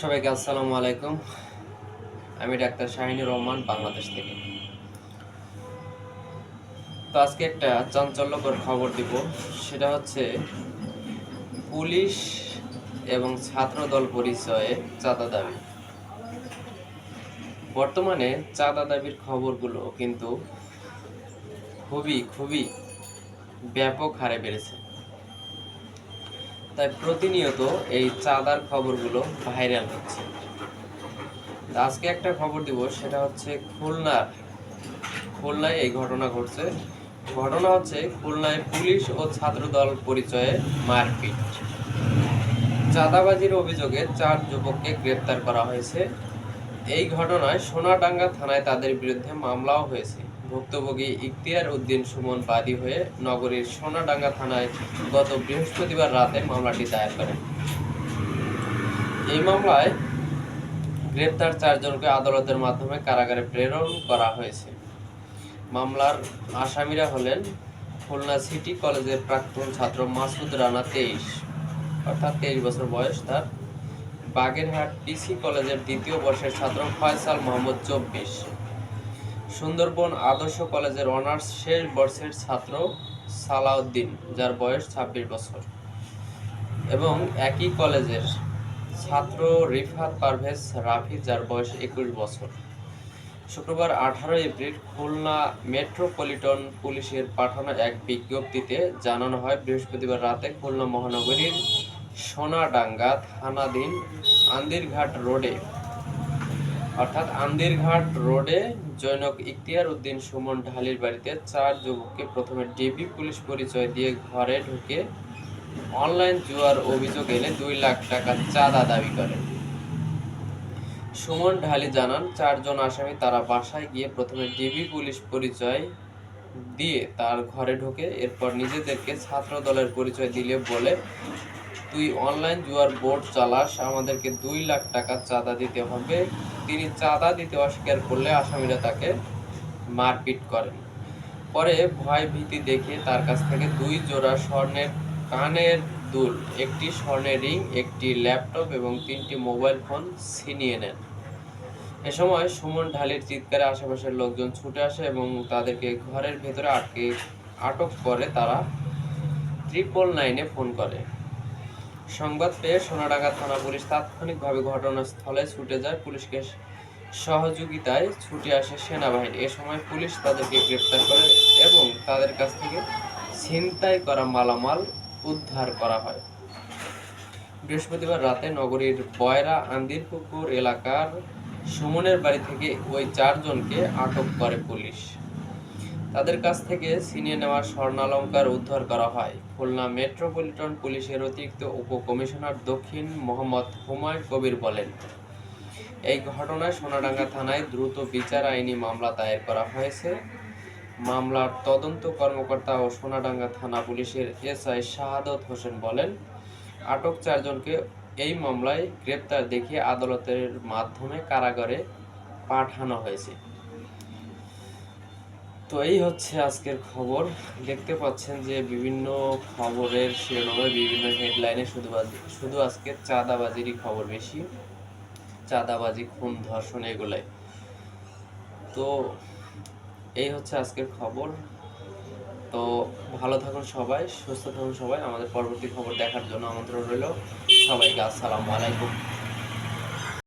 সবাইকে আসসালামু আলাইকুম। আমি ডাক্তার শাহিনুর রহমান, বাংলাদেশ থেকে। তো আজকে একটা চাঞ্চল্যকর খবর দিব। সেটা হচ্ছে, পুলিশ এবং ছাত্রদল পরিচয়ে চাঁদা দাবি। বর্তমানে চাঁদা দাবির খবরগুলো কিন্তু খুবই খুবই ব্যাপক হারে বেড়েছে। তাই প্রতিনিয়ত এই চাঁদার খবরগুলো ভাইরাল হচ্ছে। আজকে একটা খবর দিব, সেটা হচ্ছে খুলনার, খুলনায় এই ঘটনা ঘটছে। ঘটনা হচ্ছে খুলনায় পুলিশ ও ছাত্রদল পরিচয়ে মারপিট। চাঁদাবাজির অভিযোগে চার যুবককে গ্রেপ্তার করা হয়েছে। এই ঘটনায় সোনাডাঙ্গা থানায় তাদের বিরুদ্ধে মামলাও হয়েছে। ভুক্তভোগী ইখতিয়ার উদ্দিন সুমন বাদী হয়ে নগরীর সোনাডাঙ্গা থানায় গত বৃহস্পতিবার রাতে মামলাটি দায়ের করেন। এই মামলায় গ্রেপ্তার চারজনকে আদালতের মাধ্যমে কারাগারে প্রেরণ করা হয়েছে। মামলার আসামিরা হলেন খুলনা সিটি কলেজের প্রাক্তন ছাত্র মাসুদ রানা তেইশ, অর্থাৎ তেইশ বছর বয়স তার। বাগেরহাট পিসি কলেজের দ্বিতীয় বর্ষের ছাত্র ফয়সাল মোহাম্মদ চব্বিশ। সুন্দরবন আদর্শ কলেজের অনার্স শেষ বর্ষের ছাত্র সালাউদ্দিন, যার বয়স ছাব্বিশ বছর। এবং একই কলেজের ছাত্র রিফাত পারভেজ রাফি যার বয়স একুশ বছর। শুক্রবার আঠারো এপ্রিল খুলনা মেট্রোপলিটন পুলিশের পাঠানো এক বিজ্ঞপ্তিতে জানানো হয়, বৃহস্পতিবার রাতে খুলনা মহানগরীর সোনাডাঙ্গা থানাধীন আন্দিরঘাট রোডে অর্থাৎ আন্দিরঘাট রোডে জৈনক ইখতিয়ার উদ্দিন সুমন ঢালির বাড়িতে চার যুবককে প্রথমে ডিবি পুলিশ পরিচয় দিয়ে ঘরে ঢুকে অনলাইন জুয়ার অভিযোগ এনে দুই লাখ টাকা চাঁদা দাবি করেন সুমন ঢালি জানান, চারজন আসামি তারা বাসায় গিয়ে প্রথমে ডিবি পুলিশ পরিচয় দিয়ে তার ঘরে ঢোকে এরপর নিজেদেরকে ছাত্র দলের পরিচয় দিলে বলে তুই অনলাইন জুয়ার বোর্ড চালাস, আমাদেরকে দুই লাখ টাকা চাঁদা দিতে হবে। তিনি চাঁদা দিতে অস্বীকার করলে আসামিরা তাকে মারপিট করেন। পরে ভয় ভীতি দেখে তার কাছ থেকে দুই জোড়া স্বর্ণের কানের দুল, একটি স্বর্ণের রিং, একটি ল্যাপটপ এবং তিনটি মোবাইল ফোন ছিনিয়ে নেন। এ সময় সুমন ঢালির চিৎকারে আশেপাশের লোকজন ছুটে আসে এবং তাদেরকে ঘরের ভেতরে আটকে, আটক করে। তারা ট্রিপল নাইনে ফোন করে। সংবাদ পেয়ে সোনাডাঙ্গা থানা পুলিশ তাৎক্ষণিকভাবে ঘটনাস্থলে ছুটে যায়। পুলিশকে সহযোগিতায় ছুটে আসে সেনাবাহিনী। এ সময় পুলিশ তাদেরকে গ্রেপ্তার করে এবং তাদের কাছ থেকে ছিনতাই করা মালামাল উদ্ধার করা হয়। বৃহস্পতিবার রাতে নগরীর বয়রা আন্দিরপুকুর এলাকার সুমনের বাড়ি থেকে ওই চারজনকে আটক করে পুলিশ। তাদের কাছ থেকে ছিনিয়ে নেওয়া স্বর্ণালঙ্কার উদ্ধার করা হয়। খুলনা মেট্রোপলিটন পুলিশের অতিরিক্ত উপকমিশনার দক্ষিণ মোহাম্মদ হুমায়ুন কবির বলেন, এই ঘটনায় সোনাডাঙ্গা থানায় দ্রুত বিচার আইনি মামলা দায়ের করা হয়েছে। মামলার তদন্ত কর্মকর্তা ও সোনাডাঙ্গা থানা পুলিশের এসআই শাহাদত হোসেন বলেন, আটক চারজনকে এই মামলায় গ্রেপ্তার দেখিয়ে আদালতের মাধ্যমে কারাগারে পাঠানো হয়েছে। তো এই হচ্ছে আজকের খবর। দেখতে পাচ্ছেন যে বিভিন্ন খবরের শিরোনামে বিভিন্ন হেডলাইনে শুধু শুধু আজকে চাঁদাবাজিরই খবর বেশি। চাঁদাবাজি, খুন, ধর্ষণ এগুলাই। তো এই হচ্ছে আজকের খবর। তো ভালো থাকুন সবাই, সুস্থ থাকুন সবাই। আমাদের পরবর্তী খবর দেখার জন্য আমন্ত্রণ রইল। সবাইকে আসসালামু আলাইকুম।